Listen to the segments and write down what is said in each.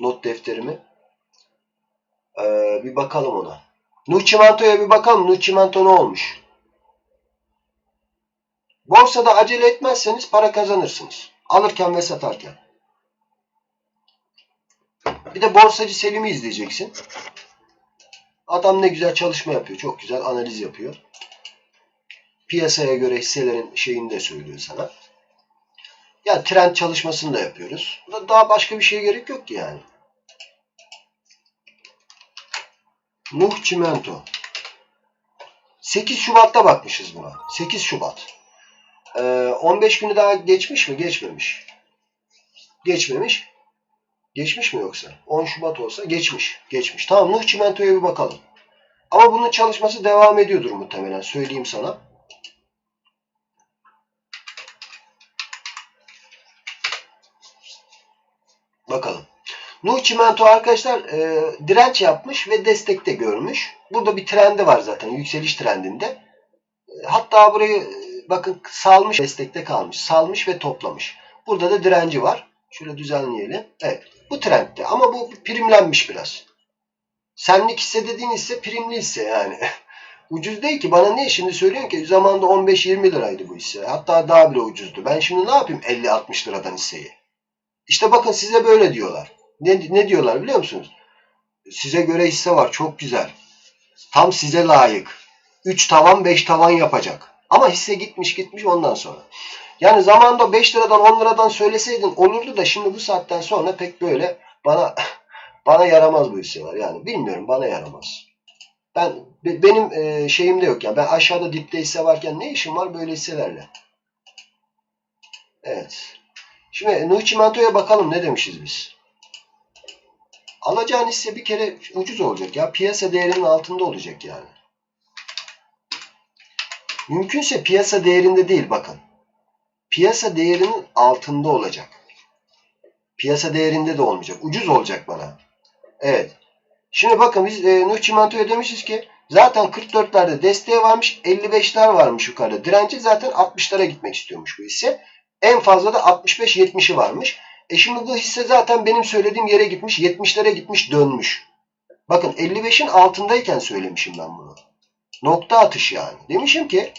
not defterimi. Ee, bir bakalım ona. Nuçimento'ya bir bakalım. Nuçimento ne olmuş? Borsada acele etmezseniz para kazanırsınız. Alırken ve satarken. Bir de borsacı Selim'i izleyeceksin. Adam ne güzel çalışma yapıyor. Çok güzel analiz yapıyor. Piyasaya göre hisselerin şeyini de söylüyor sana. Ya trend çalışmasını da yapıyoruz. Daha başka bir şeye gerek yok ki yani. Nuh Çimento. 8 Şubat'ta bakmışız buna. 8 Şubat. Ee, 15 günü daha geçmiş mi? Geçmemiş. Geçmemiş. Geçmiş mi yoksa? 10 Şubat olsa geçmiş. Geçmiş. Tamam Nuh Çimento'ya bir bakalım. Ama bunun çalışması devam ediyordur muhtemelen. Söyleyeyim sana. Bakalım. Nuh Çimento arkadaşlar e, direnç yapmış ve destekte görmüş. Burada bir trendi var zaten. Yükseliş trendinde. Hatta burayı bakın salmış destekte kalmış. Salmış ve toplamış. Burada da direnci var. Şöyle düzenleyelim. Evet. Bu trendde. Ama bu primlenmiş biraz. Senlik hisse dediğin hisse primli hisse yani. Ucuz değil ki. Bana niye şimdi söylüyorsun ki? Zamanında 15-20 liraydı bu hisse. Hatta daha bile ucuzdu. Ben şimdi ne yapayım 50-60 liradan hisseyi? İşte bakın size böyle diyorlar. Ne, ne diyorlar biliyor musunuz? Size göre hisse var. Çok güzel. Tam size layık. 3 tavan 5 tavan yapacak. Ama hisse gitmiş gitmiş ondan sonra. Yani zamanında 5 liradan 10 liradan söyleseydin olurdu da şimdi bu saatten sonra pek böyle bana bana yaramaz bu hisseler. Yani bilmiyorum bana yaramaz. Ben be- benim e, şeyimde yok yani. Ben aşağıda dipte hisse varken ne işim var böyle hisselerle? Evet. Şimdi Nuh Çimento'ya bakalım ne demişiz biz. Alacağın hisse bir kere ucuz olacak ya. Piyasa değerinin altında olacak yani. Mümkünse piyasa değerinde değil bakın. Piyasa değerinin altında olacak. Piyasa değerinde de olmayacak. Ucuz olacak bana. Evet. Şimdi bakın biz e, Nuh Çimento'ya demişiz ki zaten 44'lerde desteği varmış 55'ler varmış yukarıda. Direnci zaten 60'lara gitmek istiyormuş bu hisse. En fazla da 65-70'i varmış. E şimdi bu hisse zaten benim söylediğim yere gitmiş. 70'lere gitmiş dönmüş. Bakın 55'in altındayken söylemişim ben bunu. Nokta atış yani. Demişim ki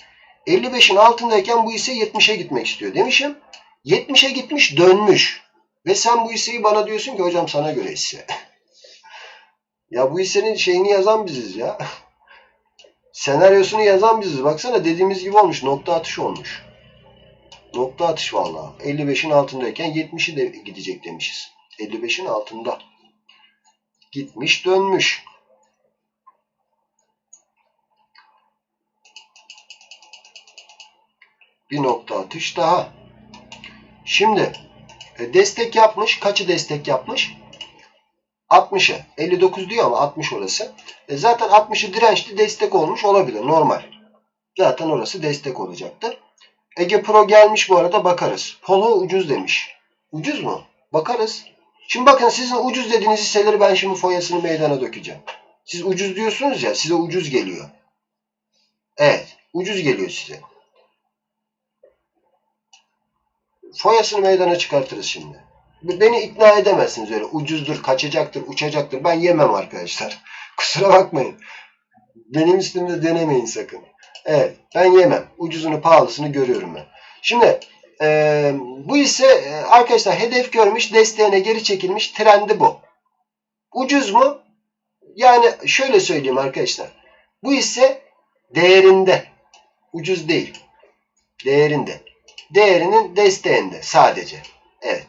55'in altındayken bu hisse 70'e gitmek istiyor. Demişim 70'e gitmiş dönmüş. Ve sen bu hisseyi bana diyorsun ki hocam sana göre hisse. ya bu hissenin şeyini yazan biziz ya. Senaryosunu yazan biziz. Baksana dediğimiz gibi olmuş. Nokta atış olmuş. Nokta atış vallahi. 55'in altındayken 70'i de gidecek demişiz. 55'in altında. Gitmiş dönmüş. Bir nokta atış daha. Şimdi e, destek yapmış. Kaçı destek yapmış? 60'ı. 59 diyor ama 60 orası. E zaten 60'ı dirençli destek olmuş olabilir. Normal. Zaten orası destek olacaktır. Ege Pro gelmiş bu arada bakarız. Polo ucuz demiş. Ucuz mu? Bakarız. Şimdi bakın sizin ucuz dediğiniz hisseleri ben şimdi foyasını meydana dökeceğim. Siz ucuz diyorsunuz ya size ucuz geliyor. Evet. Ucuz geliyor size. Foyasını meydana çıkartırız şimdi. Beni ikna edemezsiniz öyle. Ucuzdur, kaçacaktır, uçacaktır. Ben yemem arkadaşlar. Kusura bakmayın. Benim üstümde denemeyin sakın. Evet ben yemem. Ucuzunu pahalısını görüyorum ben. Şimdi e, bu ise e, arkadaşlar hedef görmüş desteğine geri çekilmiş trendi bu. Ucuz mu? Yani şöyle söyleyeyim arkadaşlar. Bu ise değerinde. Ucuz değil. Değerinde. Değerinin desteğinde sadece. Evet.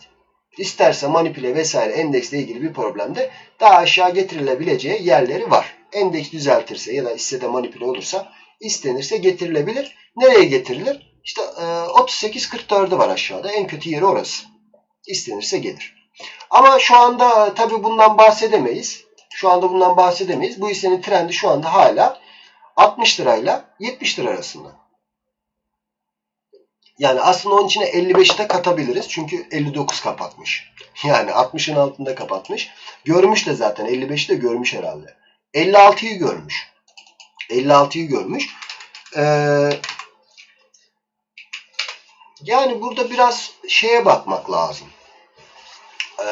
İsterse manipüle vesaire endeksle ilgili bir problemde daha aşağı getirilebileceği yerleri var. Endeks düzeltirse ya da hissede manipüle olursa istenirse getirilebilir. Nereye getirilir? İşte e, 38-44'ü var aşağıda. En kötü yeri orası. İstenirse gelir. Ama şu anda tabi bundan bahsedemeyiz. Şu anda bundan bahsedemeyiz. Bu hissenin trendi şu anda hala 60 lirayla 70 lira arasında. Yani aslında onun içine 55'i de katabiliriz. Çünkü 59 kapatmış. Yani 60'ın altında kapatmış. Görmüş de zaten 55'i de görmüş herhalde. 56'yı görmüş. 56'yı görmüş. Ee, yani burada biraz şeye bakmak lazım. e,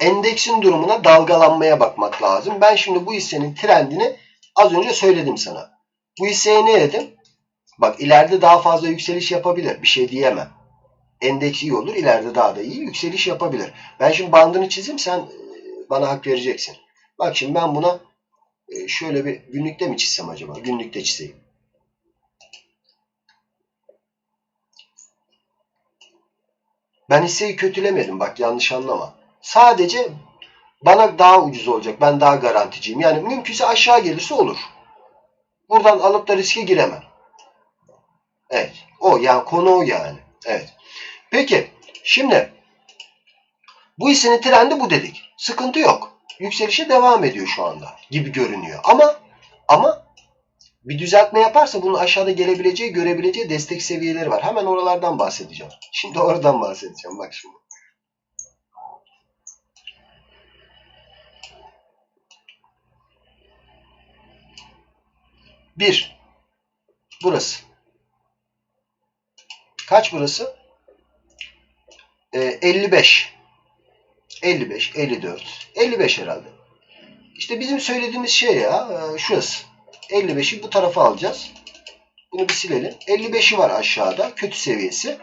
endeksin durumuna dalgalanmaya bakmak lazım. Ben şimdi bu hissenin trendini az önce söyledim sana. Bu hisseye ne dedim? Bak ileride daha fazla yükseliş yapabilir. Bir şey diyemem. Endeks iyi olur. ileride daha da iyi yükseliş yapabilir. Ben şimdi bandını çizeyim sen e, bana hak vereceksin. Bak şimdi ben buna e, şöyle bir günlükte mi çizsem acaba? Günlükte çizeyim. Ben hisseyi kötülemedim. Bak yanlış anlama. Sadece bana daha ucuz olacak. Ben daha garanticiyim. Yani mümkünse aşağı gelirse olur. Buradan alıp da riske giremem. Evet. O yani konu o yani. Evet. Peki. Şimdi bu hissenin trendi bu dedik. Sıkıntı yok. Yükselişe devam ediyor şu anda gibi görünüyor. Ama ama bir düzeltme yaparsa bunun aşağıda gelebileceği, görebileceği destek seviyeleri var. Hemen oralardan bahsedeceğim. Şimdi oradan bahsedeceğim. Bak şimdi. Bir. Burası. Kaç burası? Ee, 55. 55, 54, 55 herhalde. İşte bizim söylediğimiz şey ya e, şurası. 55'i bu tarafa alacağız. Bunu bir silelim. 55'i var aşağıda. Kötü seviyesi.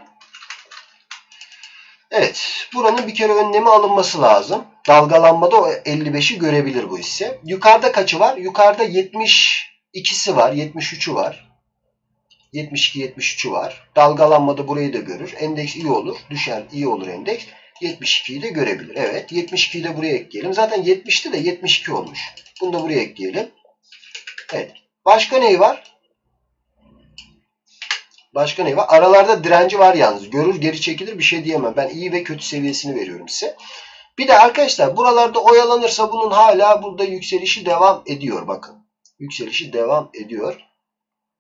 Evet. Buranın bir kere önlemi alınması lazım. Dalgalanmada o 55'i görebilir bu hisse. Yukarıda kaçı var? Yukarıda 72'si var. 73'ü var. 72-73'ü var. Dalgalanmada burayı da görür. Endeks iyi olur. Düşer iyi olur endeks. 72'yi de görebilir. Evet. 72'yi de buraya ekleyelim. Zaten 70'ti de 72 olmuş. Bunu da buraya ekleyelim. Evet. Başka neyi var? Başka neyi var? Aralarda direnci var yalnız. Görür geri çekilir bir şey diyemem. Ben iyi ve kötü seviyesini veriyorum size. Bir de arkadaşlar buralarda oyalanırsa bunun hala burada yükselişi devam ediyor. Bakın. Yükselişi devam ediyor.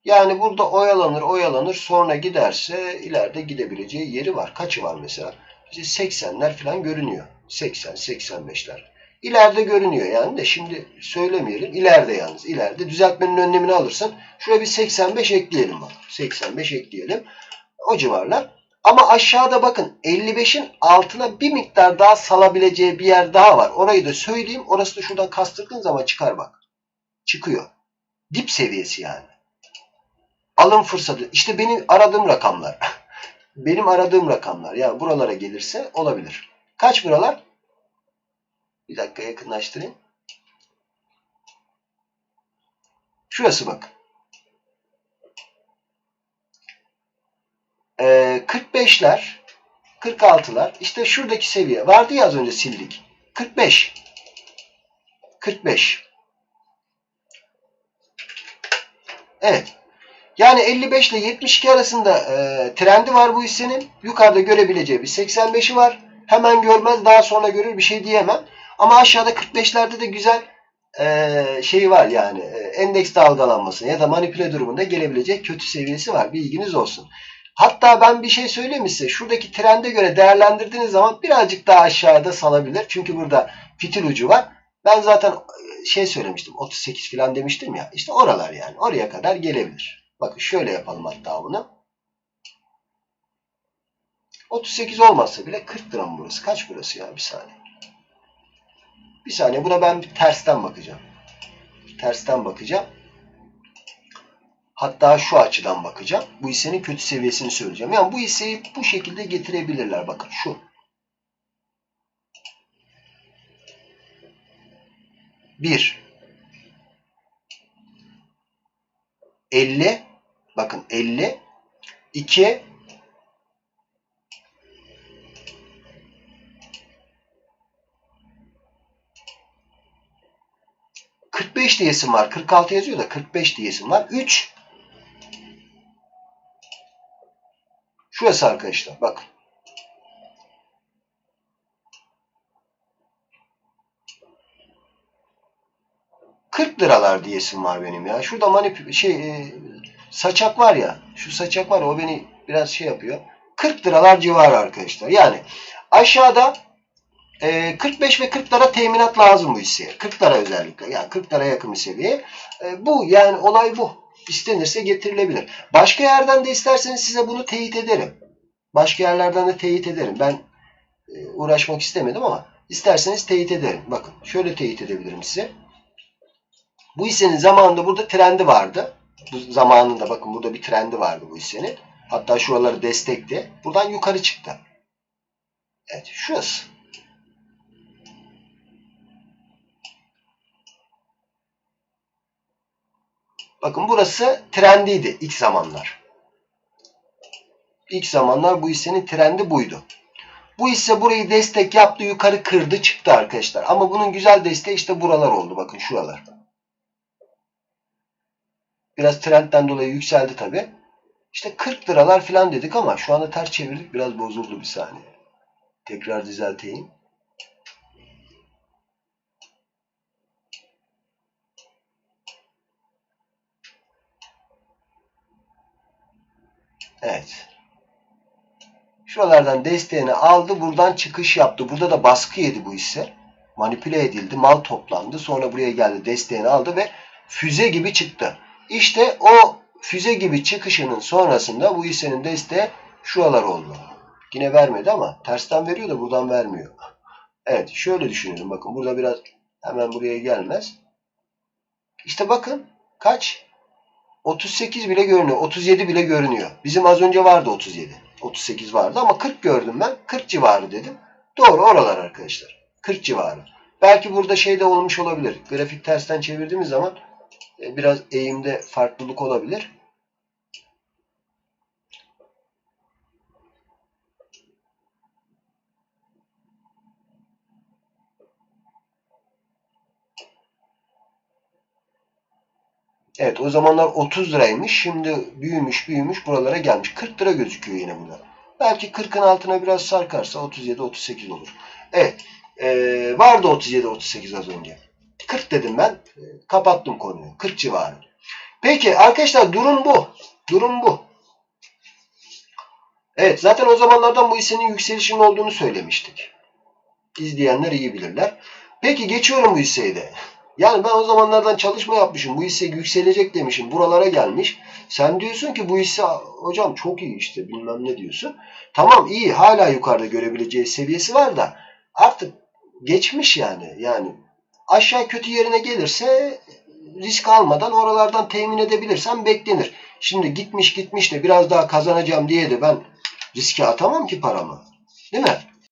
Yani burada oyalanır oyalanır sonra giderse ileride gidebileceği yeri var. Kaçı var mesela? İşte 80'ler falan görünüyor. 80, 85'ler. İleride görünüyor yani de şimdi söylemeyelim. İleride yalnız. İleride düzeltmenin önlemini alırsan şuraya bir 85 ekleyelim bak. 85 ekleyelim. O civarlar. Ama aşağıda bakın 55'in altına bir miktar daha salabileceği bir yer daha var. Orayı da söyleyeyim. Orası da şuradan kastırdığın zaman çıkar bak. Çıkıyor. Dip seviyesi yani. Alım fırsatı. İşte benim aradığım rakamlar. benim aradığım rakamlar. Yani buralara gelirse olabilir. Kaç buralar? Bir dakika yakınlaştırayım. Şurası bak. Ee, 45'ler 46'lar işte şuradaki seviye vardı ya az önce sildik. 45 45 Evet. Yani 55 ile 72 arasında e, trendi var bu hissenin. Yukarıda görebileceği bir 85'i var. Hemen görmez daha sonra görür bir şey diyemem. Ama aşağıda 45'lerde de güzel e, şey var yani e, endeks dalgalanması ya da manipüle durumunda gelebilecek kötü seviyesi var. Bilginiz olsun. Hatta ben bir şey söyleyeyim size. Şuradaki trende göre değerlendirdiğiniz zaman birazcık daha aşağıda salabilir. Çünkü burada fitil ucu var. Ben zaten şey söylemiştim. 38 falan demiştim ya. İşte oralar yani. Oraya kadar gelebilir. Bakın şöyle yapalım hatta bunu. 38 olmazsa bile 40 lira mı burası? Kaç burası ya? Bir saniye. Bir saniye. Buna ben bir tersten bakacağım. Tersten bakacağım. Hatta şu açıdan bakacağım. Bu hissenin kötü seviyesini söyleyeceğim. Yani bu hisseyi bu şekilde getirebilirler. Bakın şu. Bir. 50 bakın 50 2 45 diyesim var. 46 yazıyor da 45 diyesim var. 3 Şurası arkadaşlar. Bak. ...40 liralar diyesim var benim ya. Şurada manip şey e, saçak var ya. Şu saçak var ya, o beni biraz şey yapıyor. 40 liralar civarı arkadaşlar. Yani aşağıda e, 45 ve 40 lira teminat lazım bu hisseye. 40 lira özellikle. Yani 40 lira yakın bir seviye. E, bu yani olay bu. İstenirse getirilebilir. Başka yerden de isterseniz size bunu teyit ederim. Başka yerlerden de teyit ederim. Ben e, uğraşmak istemedim ama İsterseniz teyit ederim. Bakın şöyle teyit edebilirim size. Bu hissenin zamanında burada trendi vardı. Bu zamanında bakın burada bir trendi vardı bu hissenin. Hatta şuraları destekti. Buradan yukarı çıktı. Evet şurası. Bakın burası trendiydi ilk zamanlar. İlk zamanlar bu hissenin trendi buydu. Bu hisse burayı destek yaptı, yukarı kırdı, çıktı arkadaşlar. Ama bunun güzel desteği işte buralar oldu. Bakın şuralar. Biraz trendten dolayı yükseldi tabi. İşte 40 liralar falan dedik ama şu anda ters çevirdik. Biraz bozuldu bir saniye. Tekrar düzelteyim. Evet. Şuralardan desteğini aldı. Buradan çıkış yaptı. Burada da baskı yedi bu hisse. Manipüle edildi. Mal toplandı. Sonra buraya geldi. Desteğini aldı ve füze gibi çıktı. İşte o füze gibi çıkışının sonrasında bu hissenin desteği şuralar oldu. Yine vermedi ama tersten veriyor da buradan vermiyor. Evet şöyle düşünelim. Bakın burada biraz hemen buraya gelmez. İşte bakın kaç? 38 bile görünüyor. 37 bile görünüyor. Bizim az önce vardı 37. 38 vardı ama 40 gördüm ben. 40 civarı dedim. Doğru oralar arkadaşlar. 40 civarı. Belki burada şey de olmuş olabilir. Grafik tersten çevirdiğimiz zaman biraz eğimde farklılık olabilir. Evet o zamanlar 30 liraymış. Şimdi büyümüş büyümüş buralara gelmiş. 40 lira gözüküyor yine burada. Belki 40'ın altına biraz sarkarsa 37-38 olur. Evet. Ee, vardı 37-38 az önce. 40 dedim ben. Ee, kapattım konuyu. 40 civarı. Peki arkadaşlar durum bu. Durum bu. Evet zaten o zamanlardan bu hissenin yükselişinin olduğunu söylemiştik. İzleyenler iyi bilirler. Peki geçiyorum bu hisseyi de. Yani ben o zamanlardan çalışma yapmışım. Bu hisse yükselecek demişim. Buralara gelmiş. Sen diyorsun ki bu hisse hocam çok iyi işte bilmem ne diyorsun. Tamam iyi hala yukarıda görebileceği seviyesi var da artık geçmiş yani. Yani aşağı kötü yerine gelirse risk almadan oralardan temin edebilirsen beklenir. Şimdi gitmiş gitmiş de biraz daha kazanacağım diye de ben riske atamam ki paramı. Değil mi?